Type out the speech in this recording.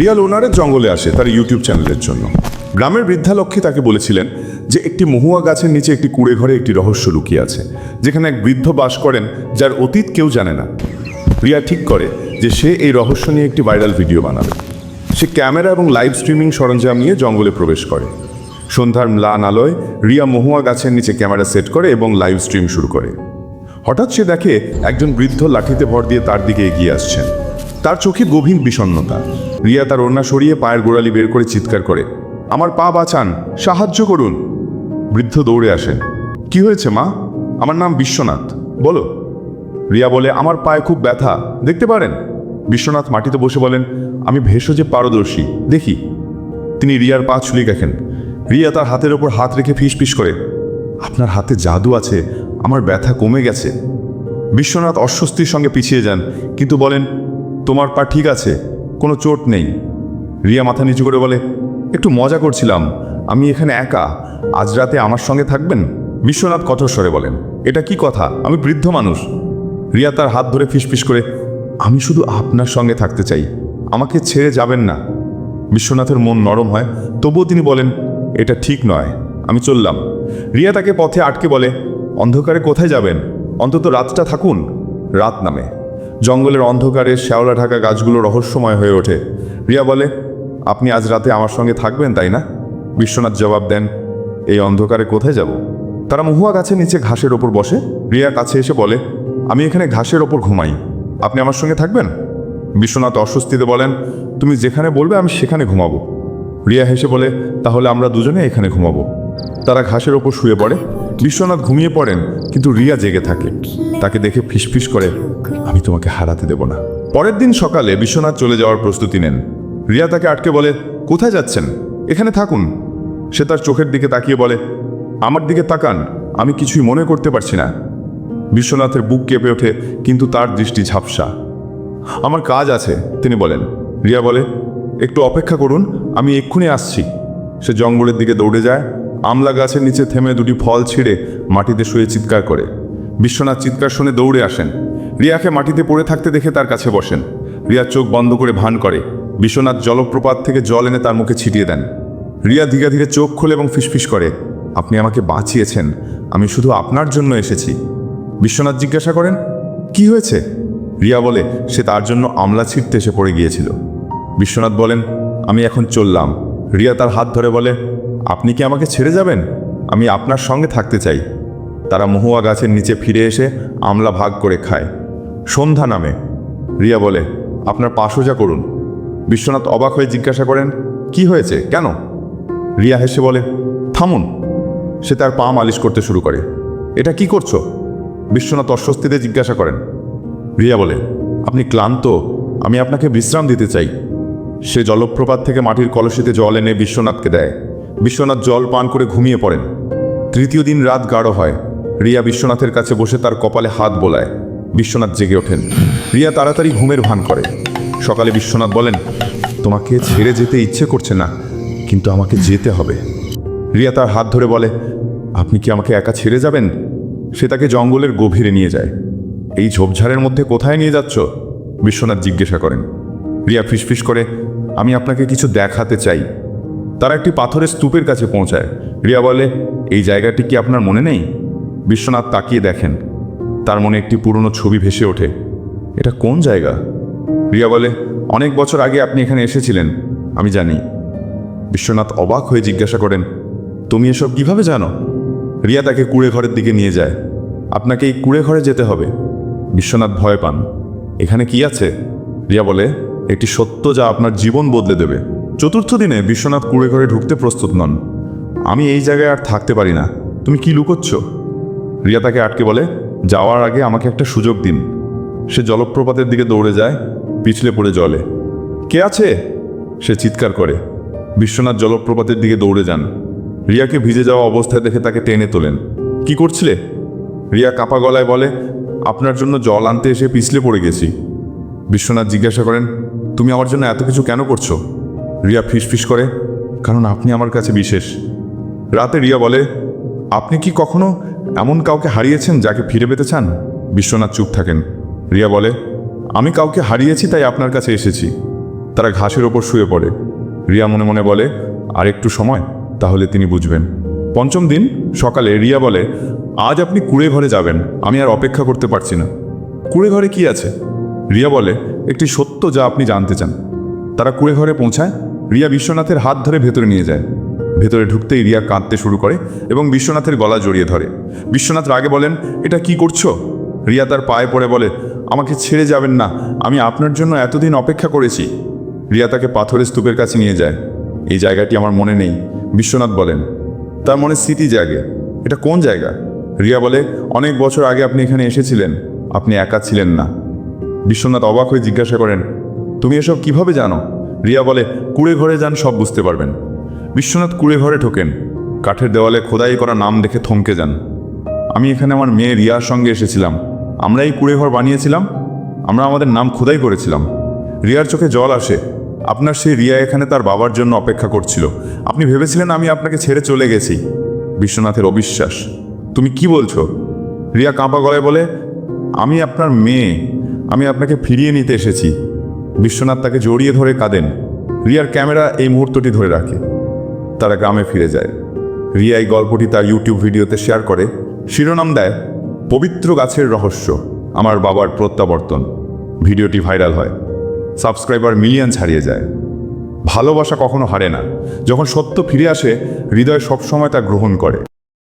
রিয়া লোনারের জঙ্গলে আসে তার ইউটিউব চ্যানেলের জন্য। গ্রামের বৃদ্ধা বৃদ্ধালক্ষ্মী তাকে বলেছিলেন যে একটি মহুয়া গাছের নিচে একটি কুড়ে ঘরে একটি রহস্য লুকিয়ে আছে, যেখানে এক বৃদ্ধ বাস করেন যার অতীত কেউ জানে না। রিয়া ঠিক করে যে সে এই রহস্য নিয়ে একটি ভাইরাল ভিডিও বানাবে। সে ক্যামেরা এবং লাইভ স্ট্রিমিং সরঞ্জাম নিয়ে জঙ্গলে প্রবেশ করে। সন্ধ্যার ম্লান আলোয় রিয়া মহুয়া গাছের নিচে ক্যামেরা সেট করে এবং লাইভ স্ট্রিম শুরু করে। হঠাৎ সে দেখে একজন বৃদ্ধ লাঠিতে ভর দিয়ে তার দিকে এগিয়ে আসছেন। তার চোখে গভীর বিষণ্ণতা। রিয়া তার ওড়না সরিয়ে পায়ের গোড়ালি বের করে চিৎকার করে, আমার পা বাঁচান, সাহায্য করুন। বৃদ্ধ দৌড়ে আসেন, কি হয়েছে মা? আমার নাম বিশ্বনাথ, বলো। রিয়া বলে, আমার পায়ে খুব ব্যথা, দেখতে পারেন? বিশ্বনাথ মাটিতে বসে বলেন, আমি ভেষজে পারদর্শী, দেখি। তিনি রিয়ার পা ছুলি দেখেন। রিয়া তার হাতের ওপর হাত রেখে ফিস ফিস করে, আপনার হাতে জাদু আছে, আমার ব্যথা কমে গেছে। বিশ্বনাথ অস্বস্তির সঙ্গে পিছিয়ে যান, কিন্তু বলেন তোমার পা ঠিক আছে? কোনো চোট নেই। রিয়া মাথা নিচু করে বলে, একটু মজা করছিলাম। আমি এখানে একা। আজ রাতে আমার সঙ্গে থাকবেন? বিশ্বনাথ কঠোর স্বরে বলেন, এটা কি কথা? আমি বৃদ্ধ মানুষ। রিয়া তার হাত ধরে ফিসফিস করে, আমি শুধু আপনার সঙ্গে থাকতে চাই। আমাকে ছেড়ে যাবেন না। বিশ্বনাথের মন নরম হয়। তবুও তিনি বলেন, এটা ঠিক নয়। আমি চললাম। রিয়া তাকে পথে আটকে বলে, অন্ধকারে কোথায় যাবেন? অন্তত রাতটা থাকুন। রাত নামে। জঙ্গলের অন্ধকারে শ্যাওলা ঢাকা গাছগুলো রহস্যময় হয়ে ওঠে। রিয়া বলে, আপনি আজ রাতে আমার সঙ্গে থাকবেন, তাই না? বিশ্বনাথ জবাব দেন, এই অন্ধকারে কোথায় যাব? তারা মহুয়া গাছের নিচে ঘাসের ওপর বসে। রিয়া কাছে এসে বলে, আমি এখানে ঘাসের ওপর ঘুমাই। আপনি আমার সঙ্গে থাকবেন? বিশ্বনাথ অস্বস্তিতে বলেন, তুমি যেখানে বলবে আমি সেখানে ঘুমাবো। রিয়া হেসে বলে, তাহলে আমরা দুজনে এখানে ঘুমাবো। তারা ঘাসের ওপর শুয়ে পড়ে। বিশ্বনাথ ঘুমিয়ে পড়েন, কিন্তু রিয়া জেগে থাকে। তাকে দেখে ফিসফিস করে, আমি তোমাকে হারাতে দেব না। পরের দিন সকালে বিশ্বনাথ চলে যাওয়ার প্রস্তুতি নেন। রিয়া তাকে আটকে বলে, কোথায় যাচ্ছেন? এখানে থাকুন। সে তার চোখের দিকে তাকিয়ে বলে, আমার দিকে তাকান, আমি কিছুই মনে করতে পারছি না। বিশ্বনাথের বুক কেঁপে ওঠে, কিন্তু তার দৃষ্টি ঝাপসা। আমার কাজ আছে, তিনি বলেন। রিয়া বলে, একটু অপেক্ষা করুন, আমি এক্ষুনি আসছি। সে জঙ্গলের দিকে দৌড়ে যায়, আমলা গাছের নিচে থেমে দুটি ফল ছিঁড়ে মাটিতে শুয়ে চিৎকার করে। বিশ্বনাথ চিৎকার শুনে দৌড়ে আসেন। রিয়াকে মাটিতে পড়ে থাকতে দেখে তার কাছে বসেন। রিয়া চোখ বন্ধ করে ভান করে। বিশ্বনাথ জলপ্রপাত থেকে জল এনে তার মুখে ছিটিয়ে দেন। রিয়া ধীরে ধীরে চোখ খোলে এবং ফিসফিস করে, আপনি আমাকে বাঁচিয়েছেন। আমি শুধু আপনার জন্য এসেছি। বিশ্বনাথ জিজ্ঞাসা করেন, কি হয়েছে? রিয়া বলে, সে তার জন্য আমলা ছিটতে এসে পড়ে গিয়েছিল। বিশ্বনাথ বলেন, আমি এখন চললাম। রিয়া তার হাত ধরে বলে, আপনি কি আমাকে ছেড়ে যাবেন? আমি আপনার সঙ্গে থাকতে চাই। তারা মহুয়া গাছের নিচে ফিরে এসে আমলা ভাগ করে খায়। সন্ধ্যা নামে। রিয়া বলে, আপনার পাশোজা করুন। বিশ্বনাথ অবাক হয়ে জিজ্ঞাসা করেন, কি হয়েছে? কেন? রিয়া হেসে বলে, থামুন। সে তার পা মালিশ করতে শুরু করে। এটা কি করছ? বিশ্বনাথ অস্বস্তিতে জিজ্ঞাসা করেন। রিয়া বলে, আপনি ক্লান্ত, আমি আপনাকে বিশ্রাম দিতে চাই। সে জলপ্রপাত থেকে মাটির কলসিতে জল এনে বিশ্বনাথকে দেয়। বিশ্বনাথ জল পান করে ঘুমিয়ে পড়েন। তৃতীয় দিন রাত গাঢ় হয়। রিয়া বিশ্বনাথের কাছে বসে তার কপালে হাত বোলায়। বিশ্বনাথ জেগে ওঠেন। রিয়া তাড়াতাড়ি ঘুমের ভান করে। সকালে বিশ্বনাথ বলেন, তোমাকে ছেড়ে যেতে ইচ্ছে করছে না, কিন্তু আমাকে যেতে হবে। রিয়া তার হাত ধরে বলে, আপনি কি আমাকে একা ছেড়ে যাবেন? সে তাকে জঙ্গলের গভীরে নিয়ে যায়। এই ঝোপঝাড়ের মধ্যে কোথায় নিয়ে যাচ্ছ? বিশ্বনাথ জিজ্ঞাসা করেন। রিয়া ফিসফিস করে, আমি আপনাকে কিছু দেখাতে চাই। তারা একটি পাথরের স্তূপের কাছে পৌঁছায়। রিয়া বলে, এই জায়গাটি কি আপনার মনে নেই? বিশ্বনাথ তাকিয়ে দেখেন। তার মনে একটি পুরনো ছবি ভেসে ওঠে। এটা কোন জায়গা? রিয়া বলে, অনেক বছর আগে আপনি এখানে এসেছিলেন, আমি জানি। বিশ্বনাথ অবাক হয়ে জিজ্ঞাসা করেন, তুমি এসব কীভাবে জানো? রিয়া তাকে কুড়ে ঘরের দিকে নিয়ে যায়। আপনাকে এই কুড়ে ঘরে যেতে হবে। বিশ্বনাথ ভয় পান। এখানে কি আছে? রিয়া বলে, একটি সত্য যা আপনার জীবন বদলে দেবে। চতুর্থ দিনে বিশ্বনাথ কুড়ে ঘরে ঢুকতে প্রস্তুত নন। আমি এই জায়গায় আর থাকতে পারি না। তুমি কি লুকোচ্ছ? রিয়া তাকে আটকে বলে, যাওয়ার আগে আমাকে একটা সুযোগ দিন। সে জলপ্রপাতের দিকে দৌড়ে যায়, পিছলে পড়ে জলে। কে আছে? সে চিৎকার করে। বিশ্বনাথ জলপ্রপাতের দিকে দৌড়ে যান। রিয়াকে ভিজে যাওয়া অবস্থায় দেখে তাকে টেনে তোলেন। কি করছিলে? রিয়া কাপা গলায় বলে, আপনার জন্য জল আনতে এসে পিছলে পড়ে গেছি। বিশ্বনাথ জিজ্ঞাসা করেন, তুমি আমার জন্য এত কিছু কেন করছ? রিয়া ফিসফিস করে, কারণ আপনি আমার কাছে বিশেষ। রাতে রিয়া বলে, আপনি কি কখনো এমন কাউকে হারিয়েছেন যাকে ফিরে পেতে চান? বিশ্বনাথ চুপ থাকেন। রিয়া বলে, আমি কাউকে হারিয়েছি, তাই আপনার কাছে এসেছি। তারা ঘাসের ওপর শুয়ে পড়ে। রিয়া মনে মনে বলে আর একটু সময়, তাহলে তিনি বুঝবেন। পঞ্চম দিন সকালে রিয়া বলে, আজ আপনি কুড়ে ঘরে যাবেন, আমি আর অপেক্ষা করতে পারছি না। কুড়ে ঘরে কি আছে? রিয়া বলে, একটি সত্য যা আপনি জানতে চান। তারা কুড়ে ঘরে পৌঁছায়। রিয়া বিশ্বনাথের হাত ধরে ভেতরে নিয়ে যায়। ভেতরে ঢুকতেই রিয়া কাঁদতে শুরু করে এবং বিশ্বনাথের গলা জড়িয়ে ধরে। বিশ্বনাথ রাগে বলেন, এটা কি করছ? রিয়া তার পায়ে পড়ে বলে, আমাকে ছেড়ে যাবেন না, আমি আপনার জন্য এতদিন অপেক্ষা করেছি। রিয়া তাকে পাথরের স্তূপের কাছে নিয়ে যায়। এই জায়গাটি আমার মনে নেই, বিশ্বনাথ বলেন। তার মনে স্মৃতি জাগে। এটা কোন জায়গা? রিয়া বলে, অনেক বছর আগে আপনি এখানে এসেছিলেন, আপনি একা ছিলেন না। বিশ্বনাথ অবাক হয়ে জিজ্ঞাসা করেন, তুমি এসব কীভাবে জানো? রিয়া বলে, কুড়ে ঘরে যান, সব বুঝতে পারবেন। বিশ্বনাথ কুড়ে ঘরে ঢোকেন। কাঠের দেওয়ালে খোদাই করা নাম দেখে থমকে যান। আমি এখানে আমার মেয়ে রিয়ার সঙ্গে এসেছিলাম। আমরা এই কুড়ে ঘর বানিয়েছিলাম। আমরা আমাদের নাম খোদাই করেছিলাম। রিয়ার চোখে জল আসে। আপনার সেই রিয়া এখানে তার বাবার জন্য অপেক্ষা করছিল। আপনি ভেবেছিলেন আমি আপনাকে ছেড়ে চলে গেছি। বিশ্বনাথের অবিশ্বাস। তুমি কি বলছো? রিয়া কাঁপা গলায় বলে, আমি আপনার মেয়ে। আমি আপনাকে ফিরিয়ে নিতে এসেছি। বিশ্বনাথ তাকে জড়িয়ে ধরে কাঁদেন। রিয়ার ক্যামেরা এই মুহূর্তটি ধরে রাখে। তারা গ্রামে ফিরে যায়। রিয়াই গল্পটি তার ইউটিউব ভিডিওতে শেয়ার করে। শিরোনাম দেয়, পবিত্র গাছের রহস্য, আমার বাবার প্রত্যাবর্তন। ভিডিওটি ভাইরাল হয়। সাবস্ক্রাইবার মিলিয়ন ছাড়িয়ে যায়। ভালোবাসা কখনো হারে না। যখন সত্য ফিরে আসে, হৃদয় সবসময় তা গ্রহণ করে।